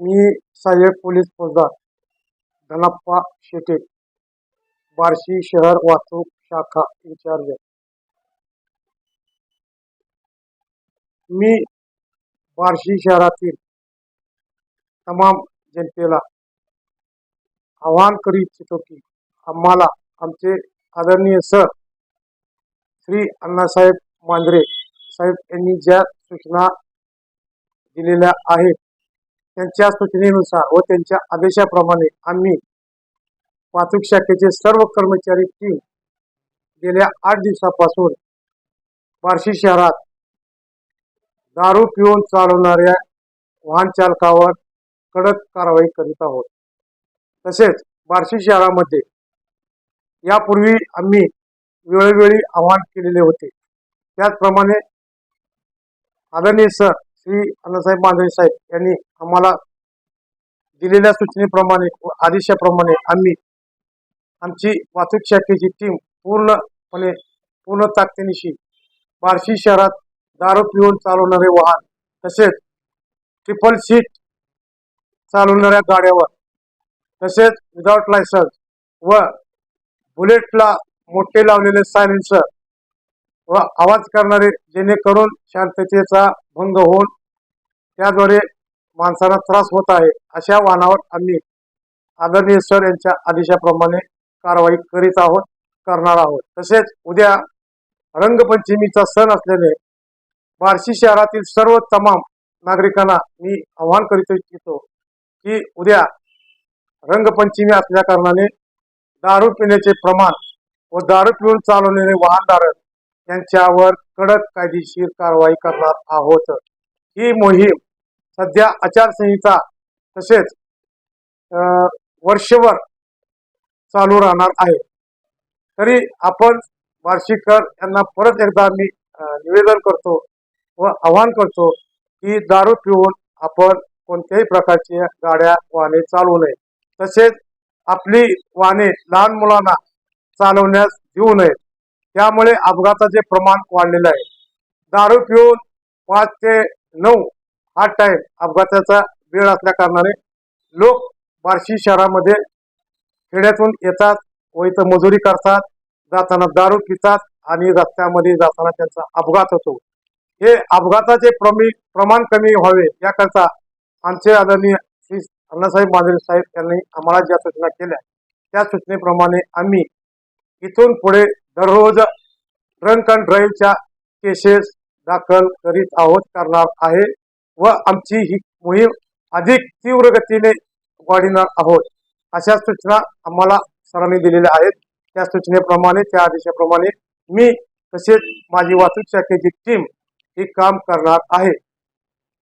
मी सहाय्यक पोलीस फौजदार धनप्पा शेटे बार्शी शहर वाहतूक शाखा इन्चार्ज. मी बार्शी शहरातील तमाम जनतेला आवाहन करू इच्छितो की आम्हाला आमचे आदरणीय सर श्री अण्णासाहेब मांजरे साहेब यांनी ज्या सूचना दिलेल्या आहेत त्यांच्या सूचनेनुसार व त्यांच्या आदेशाप्रमाणे आम्ही वाहतूक शाखेचे सर्व कर्मचारी टीम गेल्या आठ दिवसापासून बार्शी शहरात दारू पिऊन चालवणाऱ्या वाहन चालकावर कडक कारवाई करीत आहोत. तसेच बार्शी शहरामध्ये यापूर्वी आम्ही वेळोवेळी आवाहन केलेले होते. त्याचप्रमाणे आदरणीय सर श्री अण्णासाहेब मांजरे साहेब यांनी आम्हाला दिलेल्या सूचनेप्रमाणे व आदेशाप्रमाणे आम्ही आमची वाहतूक शाखेची टीम पूर्णपणे पूर्ण ताकदीनिशी बार्शी शहरात दारू पिऊन चालवणारे वाहन तसेच ट्रिपल सीट चालवणाऱ्या गाड्यावर तसेच विदाउट लायसन्स व बुलेटला मोठे लावलेले सायलेन्सर व आवाज करणारे जेणेकरून शांततेचा भंग होऊन त्याद्वारे माणसाला त्रास होत आहे अशा वाहनावर आम्ही आदरणीय सर यांच्या आदेशाप्रमाणे कारवाई करीत आहोत करणार आहोत. तसेच उद्या रंगपंचमीचा सण असल्याने बार्शी शहरातील सर्व तमाम नागरिकांना मी आवाहन करीत इच्छितो की उद्या रंगपंचमी असल्या कारणाने दारू पिण्याचे प्रमाण व दारू पिऊन चालवलेले वाहनधारक यांच्यावर कडक कायदेशीर कारवाई करणार आहोत. ही मोहीम सध्या आचारसंहिता तसेच वर्षभर चालू राहणार आहे. तरी आपण वार्षिककर यांना परत एकदा मी निवेदन करतो व आवाहन करतो की दारू पिऊन आपण कोणत्याही प्रकारची गाड्या वाहने चालवू नये. तसेच आपली वाहने लहान मुलांना चालवण्यास देऊ नये. त्यामुळे अपघाताचे प्रमाण वाढलेलं आहे. दारू पिऊन पाच ते नऊ हा टाइम अपघाताचा वेळ असल्या कारणाने लोक बार्शी शहरामध्ये खेड्यातून येतात व इथं मजुरी करतात जाताना दारू पितात आणि रस्त्यामध्ये जाताना त्यांचा अपघात होतो. हे अपघाताचे प्रमी प्रमाण कमी व्हावे याकरता आमचे आदरणीय श्री अण्णासाहेब मांजरे साहेब यांनी आम्हाला ज्या सूचना केल्या त्या सूचनेप्रमाणे आम्ही इथून पुढे दररोज ड्रंक अँड ड्राईव्हच्या केसेस दाखल करीत आहोत करणार आहे व आमची ही मोहीम अधिक तीव्र गतीने वाढविणार आहोत. अशा सूचना आम्हाला सरांनी दिलेल्या आहेत. त्या सूचनेप्रमाणे त्या आदेशाप्रमाणे मी तसेच माझी वाहतूक शाखेची टीम ही काम करणार आहे.